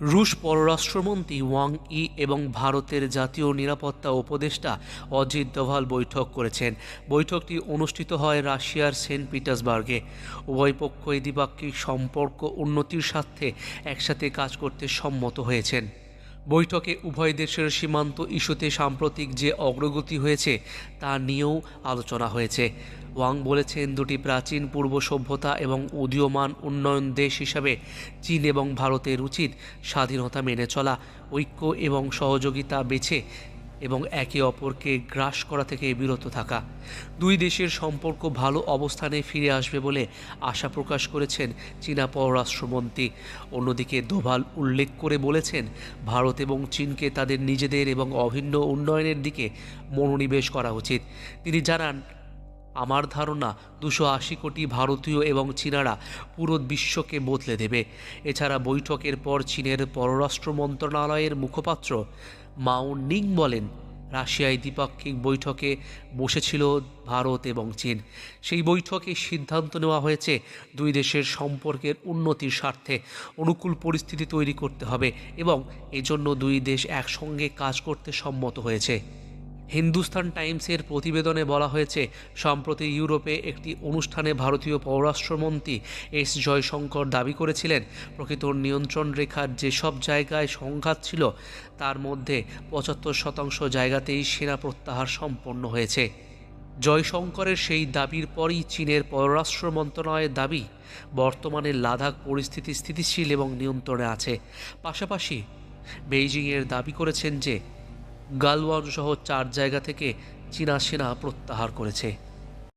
রুশ পররাষ্ট্রমন্ত্রী Wang Yi এবং ভারতের জাতীয় নিরাপত্তা উপদেষ্টা অজিত দোভাল বৈঠক করেছেন। বৈঠকটি অনুষ্ঠিত হয় রাশিয়ার সেন্ট পিটার্সবার্গে। উভয় পক্ষই দ্বিপাক্ষিক সম্পর্ক উন্নতির স্বার্থে একসাথে কাজ করতে সম্মত হয়েছেন। বৈঠকে উভয় দেশের সীমান্ত ইস্যুতে সাম্প্রতিক যে অগ্রগতি হয়েছে, তা নিয়েও আলোচনা হয়েছে। ওয়াং বলেছেন, দুটি প্রাচীন পূর্ব সভ্যতা এবং উদীয়মান উন্নয়ন দেশ হিসাবে চীন এবং ভারতের উচিত স্বাধীনতা মেনে চলা, ঐক্য এবং সহযোগিতা বেছে এবং একে অপরকে গ্রাস করা থেকে বিরত থাকা। দুই দেশের সম্পর্ক ভালো অবস্থানে ফিরে আসবে বলে আশা প্রকাশ করেছেন চীনা পররাষ্ট্রমন্ত্রী। অন্যদিকে দোভাল উল্লেখ করে বলেছেন, ভারত এবং চীনকে তাদের নিজেদের এবং অভিন্ন উন্নয়নের দিকে মনোনিবেশ করা উচিত। তিনি জানান আমার ধারণা দুশো আশি কোটি ভারতীয় এবং চীনারা পুরো বিশ্বকে বদলে দেবে। এছাড়া বৈঠকের পর চীনের পররাষ্ট্র মন্ত্রণালয়ের মুখপাত্র মাও নিং বলেন, রাশিয়ায় দ্বিপাক্ষিক বৈঠকে বসেছিল ভারত এবং চীন। সেই বৈঠকে সিদ্ধান্ত নেওয়া হয়েছে দুই দেশের সম্পর্কের উন্নতির স্বার্থে অনুকূল পরিস্থিতি তৈরি করতে হবে এবং এজন্য দুই দেশ একসঙ্গে কাজ করতে সম্মত হয়েছে। হিন্দুস্তান টাইমসের প্রতিবেদনে বলা হয়েছে, সম্প্রতি ইউরোপে একটি অনুষ্ঠানে ভারতীয় পররাষ্ট্রমন্ত্রী এস জয়শঙ্কর দাবি করেছিলেন, প্রকৃত নিয়ন্ত্রণ রেখার যেসব জায়গায় সংঘাত ছিল, তার মধ্যে পঁচাত্তর শতাংশ জায়গাতেই সেনা প্রত্যাহার সম্পন্ন হয়েছে। জয়শঙ্করের সেই দাবির পরই চীনের পররাষ্ট্র মন্ত্রণালয়ের দাবি বর্তমানে লাদাখ পরিস্থিতি স্থিতিশীল এবং নিয়ন্ত্রণে আছে। পাশাপাশি বেইজিংয়ের দাবি করেছেন যে গালওয়ান সহ চার জায়গা থেকে চীনা সেনা প্রত্যাহার করেছে।